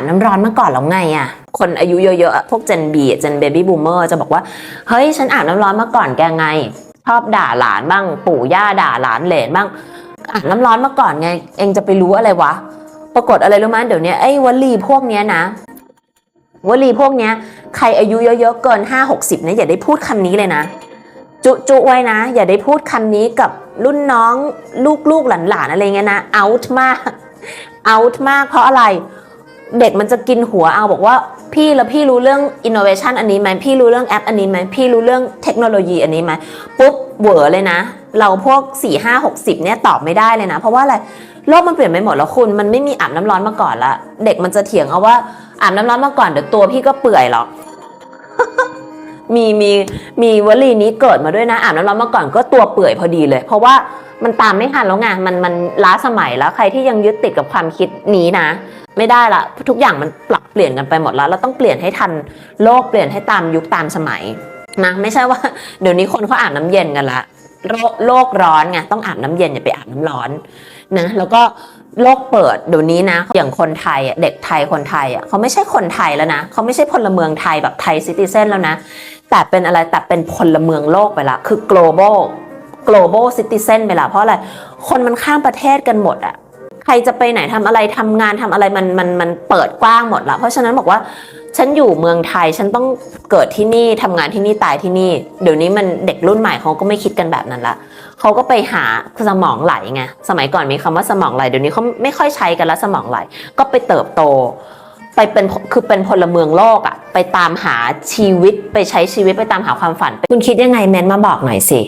บน้ำร้อนมาก่อนแล้วไงอะคนอายุเยอะๆ พวกเจนบีเจนเบบี้บูมเมอร์จะบอกว่า เฮ้ย ฉันอาบน้ำร้อนมาก่อนแกไง ชอบด่าหลานบ้าง ปู่ย่าด่าหลานเหลนบ้างอาบน้ำร้อนมาก่อนไง เองจะไปรู้อะไรวะ ปรากฏอะไรรู้ไหมเดี๋ยวนี้ไอ้วลีพวกเนี้ยนะวลีพวกเนี้ยใครอายุเยอะๆเกินห้าหกสิบเนี่ยอย่าได้พูดคำนี้เลยนะ จุจุไว้นะ อย่าได้พูดคำนี้กับรุ่นน้องลูกๆหลานๆอะไรเงี้ยนะ out มาก out มากเพราะอะไร เด็กมันจะกินหัวเอาบอกว่า พี่แล้วพี่รู้เรื่องอินโนเวชันอันนี้ไหมพี่รู้เรื่องแอปอันนี้ไหมพี่รู้เรื่องเทคโนโลยีอันนี้ไหมปุ๊บเวอเลยนะ เราพวก 4 5 6 0เนี่ยตอบไม่ได้เลยนะ เพราะว่าอะไรโลกมันเปลี่ยนไปหมดแล้วคุณ มันไม่มีอาบน้ำร้อนมาก่อนละ เด็กมันจะเถียงเอาว่าอาบน้ำร้อนมาก่อนเดี๋ยวตัวพี่ก็เปื่อยหรอก มีมีมีวลีนี้เกิดมาด้วยนะอาบน้ำร้อนมาก่อนก็ตัวเปื่อยพอดีเลย เพราะว่ามันตามไม่ทันแล้วไงมันมันล้าสมัยแล้วใครที่ยังยึดติดกับความคิดนี้นะ ไม่ได้ละทุกอย่างมันปรับเปลี่ยนกันไปหมดแล้ว เราต้องเปลี่ยนให้ทันโลกเปลี่ยนให้ตามยุคตามสมัยนะไม่ใช่ว่าเดี๋ยวนี้คนเขาอาบน้ำเย็นกันละโลกโลกร้อนไงต้องอาบน้ำเย็นอย่าไปอาบน้ำร้อนนะแล้วก็โลกเปิดเดี๋ยวนี้นะ อย่างคนไทยเด็กไทยคนไทยอะเขาไม่ใช่คนไทยแล้วนะเขาไม่ใช่พลเมืองไทยแบบไทยซิติเซนแล้วนะ แต่เป็นอะไรแต่เป็นพลเมืองโลกไปละ คือ global global citizen ไปละ เพราะอะไร คนมันข้ามประเทศกันหมดอะใครจะไปไหนทำอะไรทำงานทำอะไรมันมันมันเปิดกว้างหมดละ เพราะฉะนั้นบอกว่าฉันอยู่เมืองไทยฉันต้องเกิดที่นี่ทำงานที่นี่ตายที่นี่ เดี๋ยวนี้มันเด็กรุ่นใหม่เขาก็ไม่คิดกันแบบนั้นละเขาก็ไปหาสมองไหลไงสมัยก่อนมีคำว่าสมองไหลเดี๋ยวนี้เขาไม่ค่อยใช้กันแล้วสมองไหล ก็ไปเติบโต ไปเป็นคือเป็นพลเมืองโลกอะ ไปตามหาชีวิตไปใช้ชีวิตไปตามหาความฝัน คุณคิดยังไงแมนมาบอกหน่อยสิ